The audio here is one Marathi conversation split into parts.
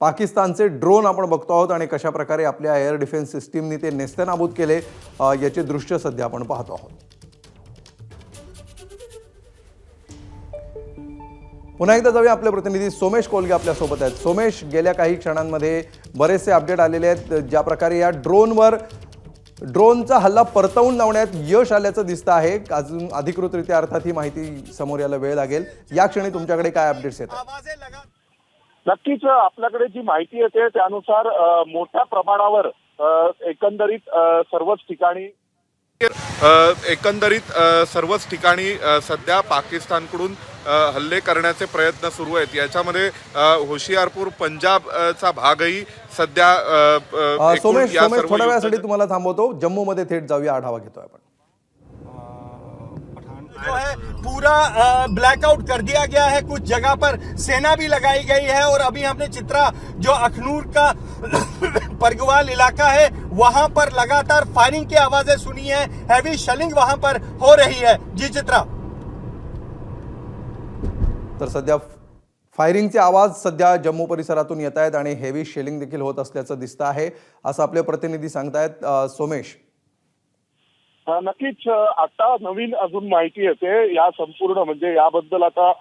पाकिस्तानचे ड्रोन आपण बघतो आहोत आणि कशाप्रकारे आपल्या एअर डिफेन्स सिस्टीमनी ते नेस्तनाबूत केले याचे दृश्य सध्या आपण पाहतो आहोत. पुन्हा एकदा जाऊया आपले प्रतिनिधी सोमेश कोलगे आपल्यासोबत आहेत. सोमेश गेल्या काही क्षणांमध्ये बरेचसे अपडेट आलेले आहेत ज्या प्रकारे या ड्रोनवर ड्रोनचा हल्ला परतवून लावण्यात यश आल्याचं दिसतं आहे. अजून अधिकृतरित्या अर्थात ही माहिती समोर यायला वेळ लागेल. या क्षणी तुमच्याकडे काय अपडेट्स येतात? नक्कीच आपल्याकडे जी माहिती येते त्यानुसार मोठ्या प्रमाणावर एकंदरीत सर्वच ठिकाणी एकंदरीत सर्वच ठिकाणी सध्या पाकिस्तानकडून हल्ले करण्याचे प्रयत्न सुरू आहेत. याच्यामध्ये होशियारपूर पंजाब अ, चा भागही सध्या सोमेश थोड्या वेळासाठी तुम्हाला थांबवतो. जम्मूमध्ये थेट जाऊया आढावा घेतोय आपण. जो है पूरा ब्लैकआउट कर दिया गया है। कुछ जगह पर सेना भी लगाई गई है और अभी हमने चित्रा जो अखनूर का परगवाल इलाका है वहां पर लगातार फायरिंग की आवाजें सुनी है। हैवी शेलिंग वहां पर हो रही है। जी चित्रा। तर सध्या फायरिंगचे आवाज सध्या जम्मू परिसरातून येत आहेत आणि हेवी शेलिंग देखील होत असल्याचं दिसतं आहे असं आपले प्रतिनिधी सांगतायत सोमेश. नक्कीच आता नवीन अजून माहिती येते. या संपूर्ण म्हणजे याबद्दल आता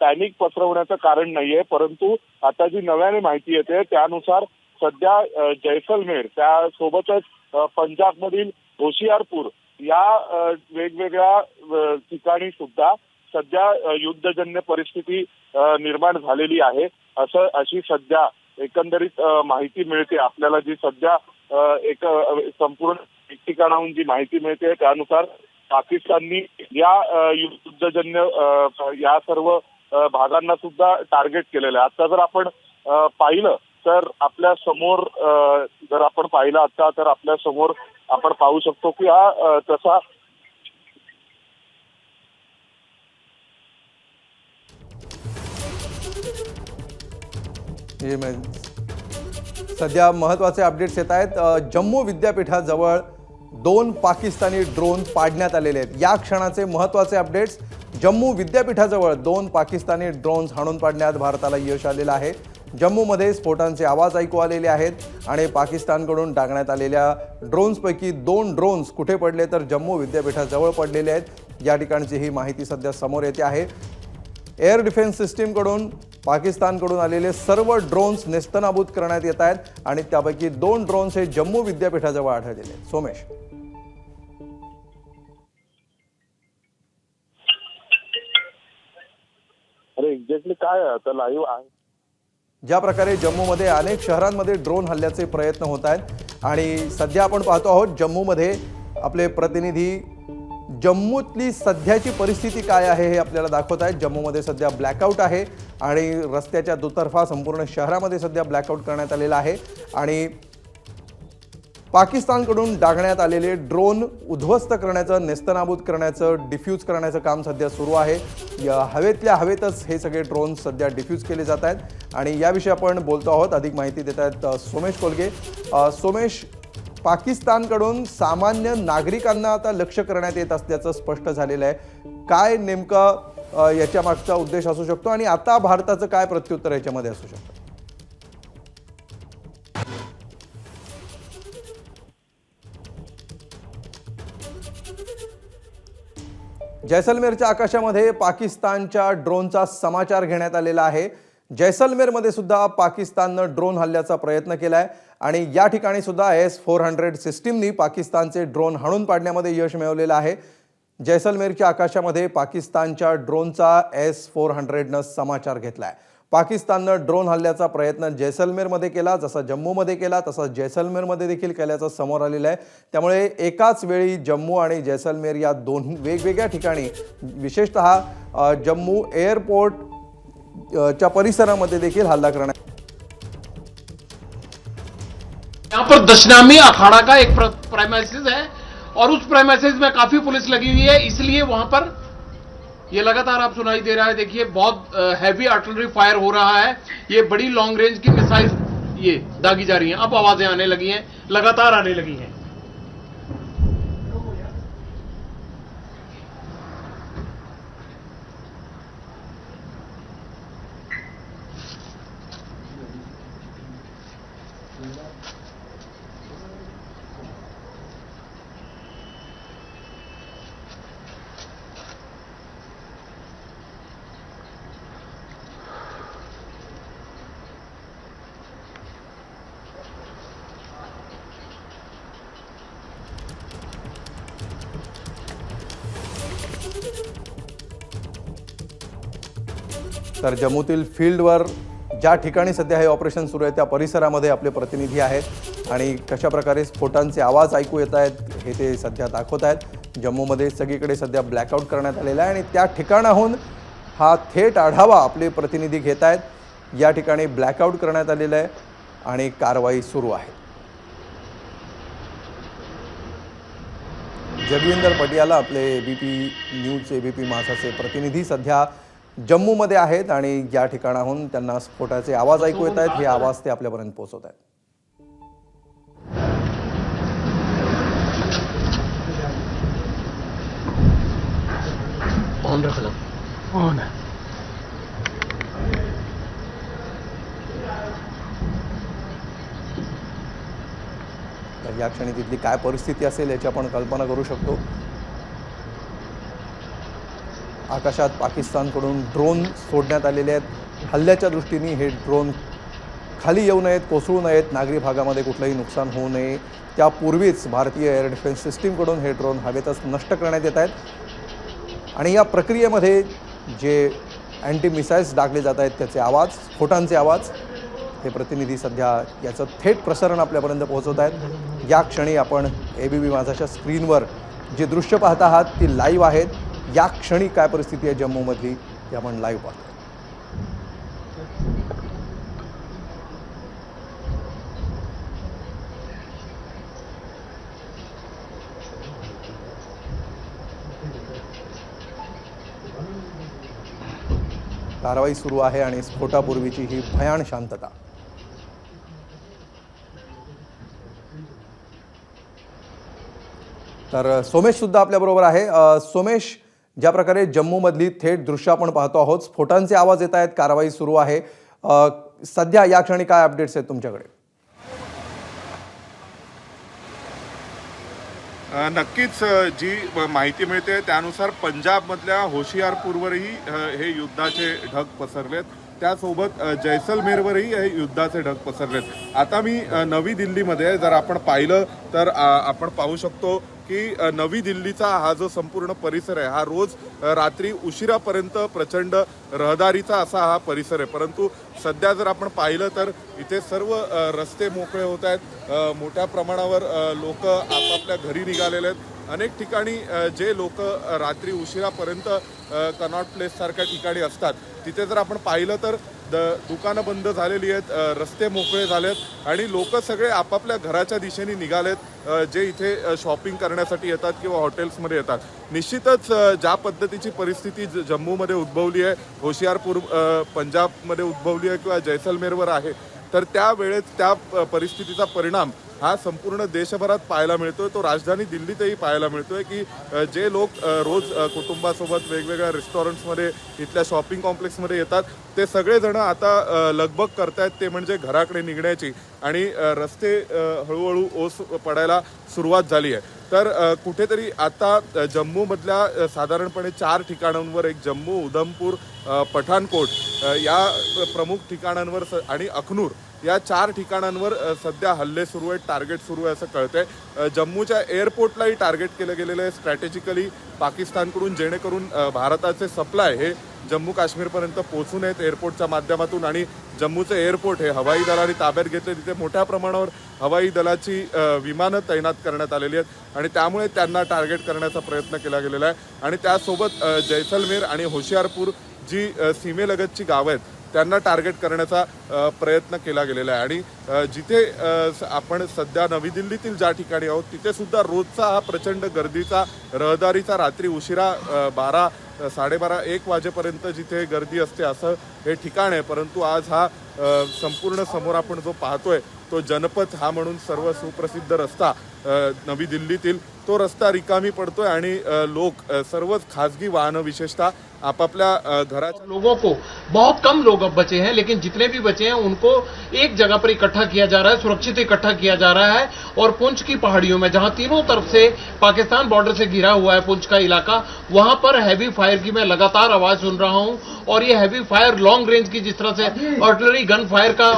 पॅनिक पसरवण्याचं कारण नाहीये. परंतु आता जी नव्याने माहिती येते त्यानुसार सध्या जैसलमेर त्यासोबतच पंजाबमधील होशियारपूर या वेगवेगळ्या ठिकाणी सुद्धा सध्या युद्धजन्य परिस्थिती निर्माण झालेली आहे. असं अशी सध्या एकंदरीत माहिती मिळते. आपल्याला जी सध्या एक संपूर्ण ठिकाणाहून जी माहिती मिळते त्यानुसार पाकिस्ताननी या युद्धजन्य या सर्व भागांना सुद्धा टार्गेट केलेलं आहे. आता जर आपण पाहिलं तर आपल्यासमोर जर आपण पाहिलं आता तर आपल्यासमोर आपण पाहू शकतो की हा तसा हे सध्या महत्त्वाचे अपडेट्स येत आहेत. जम्मू विद्यापीठाजवळ दोन पाकिस्तानी ड्रोन पाडण्यात आलेले आहेत. या क्षणाचे महत्त्वाचे अपडेट्स जम्मू विद्यापीठाजवळ दोन पाकिस्तानी ड्रोन्स हाणून पाडण्यात भारताला यश आलेलं आहे. जम्मूमध्ये स्फोटांचे आवाज ऐकू आलेले आहेत आणि पाकिस्तानकडून टाकण्यात आलेल्या ड्रोन्सपैकी दोन ड्रोन्स कुठे पडले तर जम्मू विद्यापीठाजवळ पडलेले आहेत. या ठिकाणची ही माहिती सध्या समोर येते आहे. एअर डिफेन्स सिस्टीमकडून पाकिस्तानकडून आलेले सर्व ड्रोन्स नेस्तनाबूत करण्यात येत आहेत आणि त्यापैकी दोन ड्रोन्स हे जम्मू विद्यापीठाजवळ आढळलेले सोमेश. अरे एक्झॅक्टली काय आहे आता लाईव्ह आहे? ज्या प्रकारे जम्मूमध्ये अनेक शहरांमध्ये ड्रोन हल्ल्याचे प्रयत्न होत आहेत आणि सध्या आपण पाहतो आहोत जम्मूमध्ये आपले प्रतिनिधी जम्मूतली सध्याची परिस्थिती काय आहे हे आपल्याला दाखवत आहेत. जम्मूमध्ये सध्या ब्लॅकआउट आहे आणि रस्त्याच्या दुतर्फा संपूर्ण शहरामध्ये सध्या ब्लॅकआउट करण्यात आलेला आहे. आणि पाकिस्तानकडून डागण्यात आलेले ड्रोन उद्ध्वस्त करण्याचं नेस्तनाबूत करण्याचं डिफ्यूज करण्याचं काम सध्या सुरू आहे. या हवेतल्या हवेतच हे सगळे ड्रोन सध्या डिफ्यूज केले जात आहेत. आणि याविषयी आपण बोलतो आहोत. अधिक माहिती देत आहेत सोमेश कोलगे. सोमेश पाकिस्तानकडून सामान्य नागरिकांना आता लक्ष करण्यात येत असल्याचं स्पष्ट झालेलं आहे. काय नेमकं याच्या मागचा उद्देश असू शकतो आणि आता भारताचं काय प्रत्युत्तर याच्यामध्ये असू शकतं? जैसलमेरच्या आकाशामध्ये पाकिस्तानच्या ड्रोनचा समाचार घेण्यात आलेला आहे. जैसलमेरमध्ये सुद्धा पाकिस्ताननं ड्रोन हल्ल्याचा प्रयत्न केला आहे आणि या ठिकाणी सुद्धा एस फोर हंड्रेड सिस्टीमनी पाकिस्तानचे ड्रोन हाणून पाडण्यामध्ये यश मिळवलेलं आहे. जैसलमेरच्या आकाशामध्ये पाकिस्तानच्या ड्रोनचा एस फोर हंड्रेडनं समाचार घेतला आहे पाकिस्ताननं ड्रोन हल्ल्याचा प्रयत्न जैसलमेरमध्ये केला जसा जम्मूमध्ये केला तसा जैसलमेरमध्ये देखील केल्याचं समोर आलेलं आहे. त्यामुळे एकाच वेळी जम्मू आणि जैसलमेर या दोन वेगवेगळ्या ठिकाणी विशेषतः जम्मू एअरपोर्ट च्या परिसरामध्ये हल्ला करण्यात यहाँ पर दशनामी अखाड़ा का एक प्राइमेसिस है, और उस प्राइमेसिस में काफ़ी पुलिस लगी हुई है, इसलिए वहाँ पर ये लगातार आप सुनाई दे रहा है, देखिए, बहुत हैवी आर्टिलरी फायर हो रहा है, ये बड़ी लॉन्ग रेंज की मिसाइल ये दागी जा रही हैं। अब आवाज़ें आने लगी हैं, लगातार आने लगी हैं। तर जम्मूतील फील्डवर ज्या ठिकाणी सध्या हे ऑपरेशन सुरू आहे त्या परिसरामध्ये आपले प्रतिनिधी आहेत आणि कशा प्रकारे स्फोटांचे आवाज ऐकू येत आहेत हे ते सध्या दाखवत आहेत. जम्मूमध्ये सगळीकडे सध्या ब्लॅकआउट करण्यात आलेला आहे आणि त्या ठिकाणाहून हा थेट आढावा आपले प्रतिनिधी घेत आहेत. या ठिकाणी ब्लॅकआउट करण्यात आलेलं आहे आणि कारवाई सुरू आहे. जगविंदर पटियाला आपले बी पी न्यूजचे बी पी माझाचे प्रतिनिधी सध्या जम्मूमध्ये आहेत आणि या ठिकाणाहून त्यांना स्फोटाचे आवाज ऐकू येत आहेत. हे आवाज ते आपल्यापर्यंत पोहोचवत आहेत. तर या क्षणी तिथली काय परिस्थिती असेल याची आपण कल्पना करू शकतो. आकाशात पाकिस्तानकडून ड्रोन सोडण्यात आलेले आहेत. हल्ल्याच्या दृष्टीने हे ड्रोन खाली येऊ नयेत कोसळू नयेत. नागरी भागामध्ये कुठलंही नुकसान होऊ नये. त्यापूर्वीच भारतीय एअर डिफेन्स सिस्टीमकडून हे ड्रोन हवेतच नष्ट करण्यात येत आहेत. आणि या प्रक्रियेमध्ये जे अँटी मिसाईल्स डागले जात आहेत त्याचे आवाज स्फोटांचे आवाज हे प्रतिनिधी सध्या याचं थेट प्रसारण आपल्यापर्यंत पोहोचवत आहेत. या क्षणी आपण ए बी बी माझाच्या स्क्रीनवर जे दृश्य पाहत आहात ती लाईव्ह आहेत. या क्षणी काय परिस्थिती आहे जम्मूमधली ती आपण लाईव्ह पाहतो कारवाई सुरू आहे आणि स्फोटापूर्वीची ही भयान शांतता. तर सोमेश सुद्धा आपल्याबरोबर आहे. सोमेश ज्या प्रकारे जम्मूमधली थेट दृश्य आपण पाहतो आहोत स्फोटांचे आवाज येत आहेत कारवाई सुरू आहे. सध्या या क्षणी काय अपडेट्स आहेत तुमच्याकडे? नक्कीच जी माहिती मिळते त्यानुसार पंजाबमधल्या होशियारपूरवरही हे युद्धाचे ढग पसरलेत. त्यासोबत जैसलमेरवरही हे युद्धाचे ढग पसरलेत. आता मी नवी दिल्लीमध्ये जर आपण पाहिलं तर आपण पाहू शकतो की नवी दिल्लीचा हा जो संपूर्ण परिसर आहे हा रोज रात्री उशिरापर्यंत प्रचंड रहदारीचा असा हा परिसर आहे. परंतु सध्या जर आपण पाहिलं तर इथे सर्व रस्ते मोकळे होत आहेत. मोठ्या प्रमाणावर लोक आपापल्या घरी निघालेले आहेत. अनेक ठिकाणी जे लोक रात्री उशिरापर्यंत कनॉट प्लेस सारख्या ठिकाणी असतात. तिथे जर आपण पाहिलं तर द दुकानं बंद झालेली आहेत रस्ते मोकळे झालेत आणि लोक सगळे आपापल्या घराच्या दिशेने निघालेत जे इथे शॉपिंग करण्यासाठी येतात किंवा हॉटेल्समध्ये येतात. निश्चितच ज्या पद्धतीची परिस्थिती जम्मूमध्ये उद्भवली आहे होशियारपूर पंजाबमध्ये उद्भवली आहे किंवा जैसलमेरवर आहे तर त्यावेळेस त्या परिस्थितीचा परिणाम हा संपूर्ण देशभरात पाहायला मिळतोय. तो राजधानी दिल्लीतही पाहायला मिळतोय की जे लोक रोज कुटुंबासोबत वेगवेगळ्या रेस्टॉरंट्समध्ये इथल्या शॉपिंग कॉम्प्लेक्समध्ये येतात ते सगळेजण आता लगबग करतायत ते म्हणजे घराकडे निघण्याची. आणि रस्ते हळूहळू ओस पडायला सुरुवात झाली आहे. तर कुठेतरी आता जम्मूमधल्या साधारणपणे चार ठिकाणांवर एक जम्मू उधमपूर पठाणकोट या प्रमुख ठिकाणांवर स- आणि अखनूर या चार ठिकाणांवर सध्या हल्ले सुरू आहेत टार्गेट सुरू आहे असं कळतंय. जम्मूच्या एअरपोर्टलाही टार्गेट केलं गेलेलं आहे स्ट्रॅटेजिकली. पाकिस्तानकडून जेणेकरून भारताचे सप्लाय हे जम्मू काश्मीरपर्यंत पोहोचू नयेत एअरपोर्टच्या माध्यमातून आणि जम्मूचं एअरपोर्ट हे हवाई दलाने ताब्यात घेतले तिथे मोठ्या प्रमाणावर हवाई दलाची विमानं तैनात करण्यात आलेली आहेत आणि त्यामुळे त्यांना टार्गेट करण्याचा प्रयत्न केला गेलेला आहे. आणि त्यासोबत जैसलमेर आणि होशियारपूर जी सीमेलगतची गावं आहेत त्यांना टार्गेट करण्याचा प्रयत्न केला गेलेला आहे. आणि जिथे स- आपण सध्या नवी दिल्लीतील ज्या ठिकाणी आहोत तिथे सुद्धा रोजचा हा प्रचंड गर्दीचा रहदारीचा रात्री उशिरा बारा साडेबारा एक वाजेपर्यंत जिथे गर्दी असते असं हे ठिकाण आहे. परंतु आज हा संपूर्ण समोर आपण जो पाहतोय तो जनपथ हा म्हणून सर्व सुप्रसिद्ध रस्ता नवी दिल्लीतील तो रस्ता रिकामी पडतोय आणि लोक अ, सर्वच खासगी वाहनं विशेषतः आपापल्या अ, घराच्या लोगों को बहुत कम लोग अब बचे हैं लेकिन जितने भी बचे हैं उनको एक जगह पर इकट्ठा किया जा रहा है सुरक्षित इकट्ठा किया जा रहा है और पुंछ की पहाड़ियों में जहाँ तीनों तरफ़ से पाकिस्तान बॉर्डर से घिरा हुआ है पुंछ का इलाका वहाँ पर हैवी फायर की मैं लगातार आवाज़ सुन रहा हूँ और ये हैवी फायर लॉन्ग रेंज की जिस तरह से आर्टिलरी गन फायर का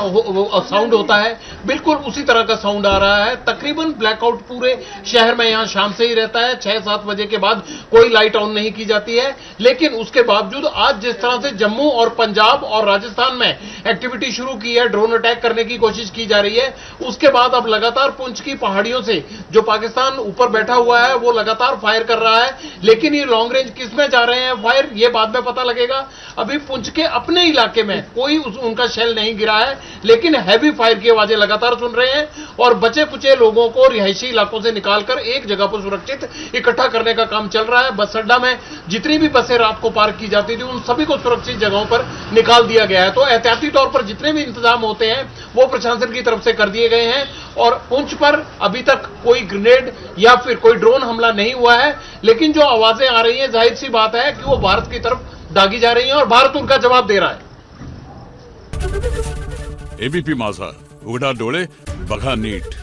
साउंड होता है बिल्कुल उसी तरह का साउंड आ रहा है तकरीबन ब्लैकआउट पूरे शहर में यहाँ शाम से ही रहता है। छह सात बजे के बाद कोई लाइट ऑन नहीं की जाती है। लेकिन उसके बावजूद आज जिस तरह से जम्मू और पंजाब और राजस्थान में एक्टिविटी शुरू की है ड्रोन अटैक करने की कोशिश की जा रही है उसके बाद अब लगातार पुंछ की पहाड़ियों से जो पाकिस्तान ऊपर बैठा हुआ है वो लगातार फायर कर रहा है। लेकिन ये लॉन्ग रेंज किसमें जा रहे हैं? फायर ये बाद में पता लगेगा। अभी पुंछ के अपने इलाके में कोई उस, उनका शेल नहीं गिरा है। लेकिन हैवी फायर की आवाज़ें लगातार सुन रहे हैं और बचे कुचे लोगों को रिहायशी इलाकों से निकालकर एक जगह पर सुरक्षित इकट्ठा करने का काम चल रहा है। बस अड्डा में जितनी भी बसें रात को पार्क की जाती थी, उन सभी को सुरक्षित जगहों पर निकाल दिया गया है। तो एहतियाती तौर पर जितने भी इंतज़ाम होते हैं, वो प्रशासन की तरफ़ से कर दिए गए हैं और पुंछ पर अभी तक कोई ग्रेनेड या फिर कोई ड्रोन हमला नहीं हुआ है, लेकिन जो आवाज़ें आ रही हैं, ज़ाहिर सी बात है कि वो भारत की तरफ़ दागी जा रही हैं और भारत उनका जवाब दे रहा है। एबीपी माझा, उघडा डोळे, बघा नीट।